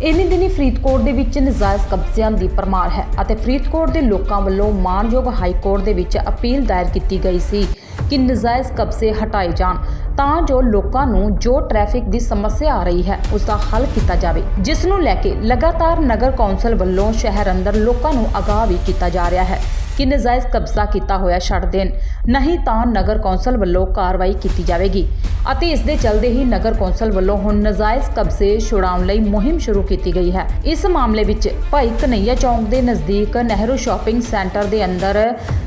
ਇੰਨੀ ਦਿਨੀ ਫਰੀਦਕੋਟ ਦੇ ਵਿੱਚ ਨਜਾਇਜ਼ ਕਬਜ਼ਿਆਂ ਦੀ ਪਰਮਾਰ ਹੈ ਅਤੇ ਫਰੀਦਕੋਟ ਦੇ ਲੋਕਾਂ ਵੱਲੋਂ ਮਾਨਯੋਗ ਹਾਈ ਕੋਰਟ ਦੇ ਵਿੱਚ ਅਪੀਲ ਦਾਇਰ ਕੀਤੀ ਗਈ ਸੀ ਕਿ ਨਜਾਇਜ਼ ਕਬਜ਼ੇ ਹਟਾਏ ਜਾਣ, ਤਾਂ ਜੋ ਲੋਕਾਂ ਨੂੰ ਜੋ ਟ੍ਰੈਫਿਕ ਦੀ ਸਮੱਸਿਆ ਆ ਰਹੀ ਹੈ ਉਸ ਦਾ ਹੱਲ ਕੀਤਾ ਜਾਵੇ, ਜਿਸ ਨੂੰ ਲੈ ਕੇ ਲਗਾਤਾਰ ਨਗਰ ਕੌਂਸਲ ਵੱਲੋਂ ਸ਼ਹਿਰ ਅੰਦਰ ਲੋਕਾਂ ਨੂੰ ਅਗਾਹ ਵੀ ਕੀਤਾ ਜਾ ਰਿਹਾ ਹੈ। ਕਿ ਨਜਾਇਜ਼ ਕਬਜ਼ਾ ਕੀਤਾ ਹੋਇਆ ਛੱਡ ਦੇਣ। ਨਹੀਂ ਤਾਂ ਨਗਰ ਕੌਂਸਲ ਵੱਲੋਂ ਕਾਰਵਾਈ ਕੀਤੀ ਜਾਵੇਗੀ ਅਤੇ ਇਸ ਦੇ ਚਲਦੇ ਹੀ ਨਗਰ ਕੌਂਸਲ ਵੱਲੋਂ ਹੁਣ ਨਜਾਇਜ਼ ਕਬਜ਼ੇ ਛੁਡਾਉਣ ਲਈ ਮੁਹਿੰਮ ਸ਼ੁਰੂ ਕੀਤੀ ਗਈ ਹੈ। ਇਸ ਮਾਮਲੇ ਵਿੱਚ ਭਾਈ ਕਨਈਆ ਚੌਂਕ ਦੇ ਨਜ਼ਦੀਕ ਨਹਿਰੂ ਸ਼ਾਪਿੰਗ ਸੈਂਟਰ ਦੇ ਅੰਦਰ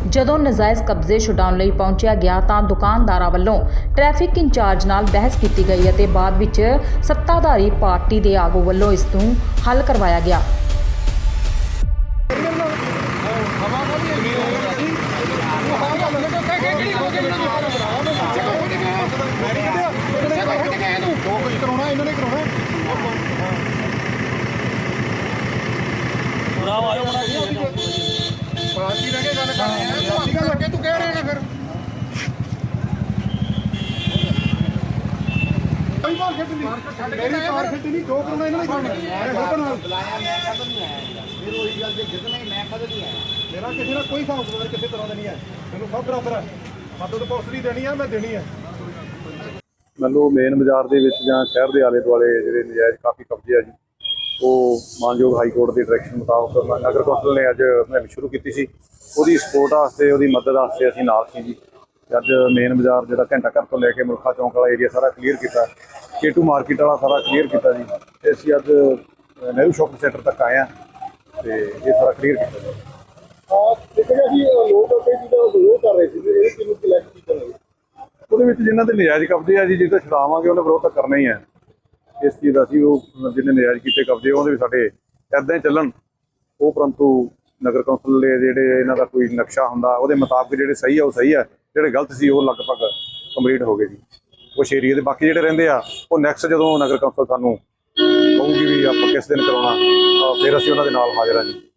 ਜਦੋਂ ਨਜਾਇਜ਼ ਕਬਜ਼ੇ ਛੁਡਾਉਣ ਲਈ ਪਹੁੰਚਿਆ ਗਿਆ ਤਾਂ ਦੁਕਾਨਦਾਰਾਂ ਵੱਲੋਂ ਟ੍ਰੈਫਿਕ ਇੰਚਾਰਜ ਨਾਲ ਬਹਿਸ ਕੀਤੀ ਗਈ ਅਤੇ ਬਾਅਦ ਵਿੱਚ ਸੱਤਾਧਾਰੀ ਪਾਰਟੀ ਦੇ ਆਗੂ ਵੱਲੋਂ ਇਸ ਨੂੰ ਹੱਲ ਕਰਵਾਇਆ ਗਿਆ ਜੋ ਕੁਝ ਕਰਾਉਣਾ ਇਹਨਾਂ ਨੇ ਕਰਾਉਣਾ ਪਾਰਟੀ ਰਹਿ ਕੇ ਗੱਲ ਕਰਨੀ ਹੈ ਪਾਰਟੀ ਗੱਲ ਕਰਕੇ ਤੂੰ ਕਹਿ ਰਿਹਾ ਨਾ ਫਿਰ ਕੋਈ ਮਾਰ ਖੇਡ ਨਹੀਂ। ਮੇਰੀ ਮਾਰ ਖੇਡ ਨਹੀਂ ਜੋ ਕਰਾਉਣਾ ਇਹਨਾਂ ਨੇ ਕਰਨਾ ਮੈਂ ਹੁਕਮ ਨਾਲ। ਮੇਰਾ ਕਿਸੇ ਨਾਲ ਕੋਈ ਹਿਸਾਬ ਕਿਤਾਬ ਕਿਸੇ ਤਰ੍ਹਾਂ ਦਾ ਨਹੀਂ ਹੈ। ਮੈਨੂੰ ਸਭ ਬਰਾਬਰ ਹੈ। ਮਦਦ ਪੁਲਿਸ ਦੀ ਦੇਣੀ ਹੈ ਮੈਂ ਦੇਣੀ ਹੈ। ਮੰਨ ਮੇਨ ਬਾਜ਼ਾਰ ਦੇ ਵਿੱਚ ਜਾਂ ਸ਼ਹਿਰ ਦੇ ਆਲੇ ਦੁਆਲੇ ਜਿਹੜੇ ਨਜਾਇਜ਼ ਕਾਫੀ ਕਬਜ਼ੇ ਆ ਜੀ ਉਹ ਮਾਨਯੋਗ ਹਾਈ ਕੋਰਟ ਦੀ ਡਾਇਰੈਕਸ਼ਨ ਮੁਤਾਬਕ ਨਗਰ ਕੌਂਸਲ ਨੇ ਅੱਜ ਮੁਹਿੰਮ ਸ਼ੁਰੂ ਕੀਤੀ ਸੀ। ਉਹਦੀ ਸਪੋਰਟ ਵਾਸਤੇ ਉਹਦੀ ਮਦਦ ਵਾਸਤੇ ਅਸੀਂ ਨਾਲ ਸੀ ਜੀ। ਤੇ ਅੱਜ ਮੇਨ ਬਾਜ਼ਾਰ ਜਿਹੜਾ ਘੰਟਾ ਘਰ ਤੋਂ ਲੈ ਕੇ ਮੁਲਖਾ ਚੌਂਕ ਵਾਲਾ ਏਰੀਆ ਸਾਰਾ ਕਲੀਅਰ ਕੀਤਾ। ਕੇਟੂ ਮਾਰਕੀਟ ਵਾਲਾ ਸਾਰਾ ਕਲੀਅਰ ਕੀਤਾ ਜੀ। ਤੇ ਅਸੀਂ ਅੱਜ ਨਹਿਰੂ ਸ਼ਾਪਿੰਗ ਸੈਂਟਰ ਤੱਕ ਆਏ ਆ ਤੇ ਇਹ ਸਾਰਾ ਕਲੀਅਰ ਕੀਤਾ ਜੀ। ਆ ਦੇਖਿਆ ਜੀ ਲੋਕ ਅੱਗੇ ਜਿਹਦਾ ਵਿਰੋਧ ਕਰ ਰਹੇ ਸੀ ਇਹ ਕਿਹਨੂੰ ਕਲੈਕਟ ਕੀਤਾ ਹੋਇਆ ਉਹਦੇ ਵਿੱਚ ਜਿਨ੍ਹਾਂ ਦੇ ਨਜਾਇਜ਼ ਕਬਜ਼ੇ ਆ ਜੀ ਜਿੱਥੇ ਛਡਾਵਾਂਗੇ ਉਹਨੇ ਵਿਰੋਧ ਤਾਂ ਕਰਨਾ ਹੀ ਹੈ। ਇਸ ਚੀਜ਼ ਦਾ ਅਸੀਂ ਉਹ ਜਿਹਨੇ ਨਜਾਇਜ਼ ਕੀਤੇ ਕਬਜ਼ੇ ਉਹਦੇ ਵੀ ਸਾਡੇ ਐਦਾਂ ਹੀ ਚੱਲਣ। ਉਹ ਪਰੰਤੂ ਨਗਰ ਕੌਂਸਲ ਦੇ ਜਿਹੜੇ ਇਹਨਾਂ ਦਾ ਕੋਈ ਨਕਸ਼ਾ ਹੁੰਦਾ ਉਹਦੇ ਮੁਤਾਬਕ ਜਿਹੜੇ ਸਹੀ ਆ ਉਹ ਸਹੀ ਆ। ਜਿਹੜੇ ਗਲਤ ਸੀ ਉਹ ਲਗਭਗ ਕੰਪਲੀਟ ਹੋ ਗਏ ਜੀ। ਕੁਛ ਏਰੀਏ ਦੇ ਬਾਕੀ ਜਿਹੜੇ ਰਹਿੰਦੇ ਆ, ਉਹ ਨੈਕਸਟ ਜਦੋਂ ਨਗਰ ਕੌਂਸਲ ਸਾਨੂੰ ਕਹੂਗੀ ਵੀ ਆਪਾਂ ਕਿਸ ਦਿਨ ਕਰਾਉਣਾ, ਤਾਂ ਫਿਰ ਅਸੀਂ ਉਹਨਾਂ ਦੇ ਨਾਲ ਹਾਜ਼ਰ ਹਾਂ ਜੀ।